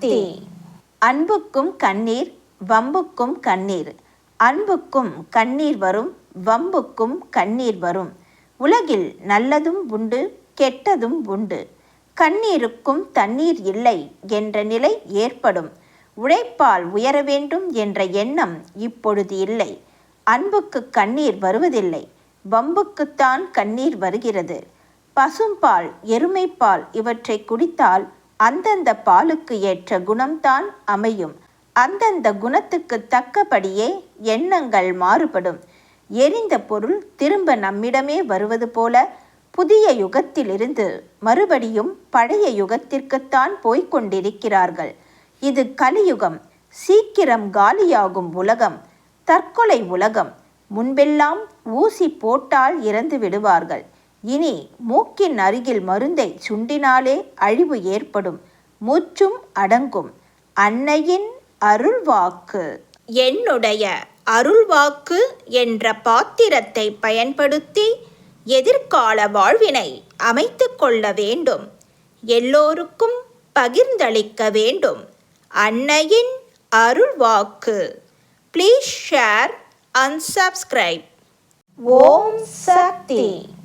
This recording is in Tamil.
சக்தி. அன்புக்கும் கண்ணீர் வம்புக்கும் கண்ணீர். அன்புக்கும் கண்ணீர் வரும் வம்புக்கும் கண்ணீர் வரும். உலகில் நல்லதும் உண்டு கெட்டதும் உண்டு. கண்ணீருக்கும் தண்ணீர் இல்லை என்ற நிலை ஏற்படும். உழைப்பால் உயர வேண்டும் என்ற எண்ணம் இப்பொழுது இல்லை. அன்புக்கு கண்ணீர் வருவதில்லை. வம்புக்குத்தான் கண்ணீர் வருகிறது. பசும்பால் எருமைப்பால் இவற்றை குடித்தால் அந்தந்த பாலுக்கு ஏற்ற குணம்தான் அமையும். அந்தந்த குணத்துக்கு தக்கபடியே எண்ணங்கள் மாறுபடும். எரிந்த பொருள் திரும்ப நம்மிடமே வருவது போல புதிய யுகத்திலிருந்து மறுபடியும் பழைய யுகத்திற்குத்தான் போய்க் கொண்டிருக்கிறார்கள். இது கலியுகம் சீக்கிரம் காலியாகும் உலகம் தற்கொலை உலகம். முன்பெல்லாம் ஊசி போட்டால் இறந்து விடுவார்கள். இனி மூக்கின் அருகில் மருந்தை சுண்டினாலே அழிவு ஏற்படும். மூச்சும் அடங்கும். அன்னையின் அருள்வாக்கு. என்னுடைய அருள்வாக்கு என்ற பாத்திரத்தை பயன்படுத்தி எதிர்கால வாழ்வினை அமைத்து கொள்ள வேண்டும். எல்லோருக்கும் பகிர்ந்தளிக்க வேண்டும். அன்னையின் அருள்வாக்கு. Please share and subscribe Om Shakti.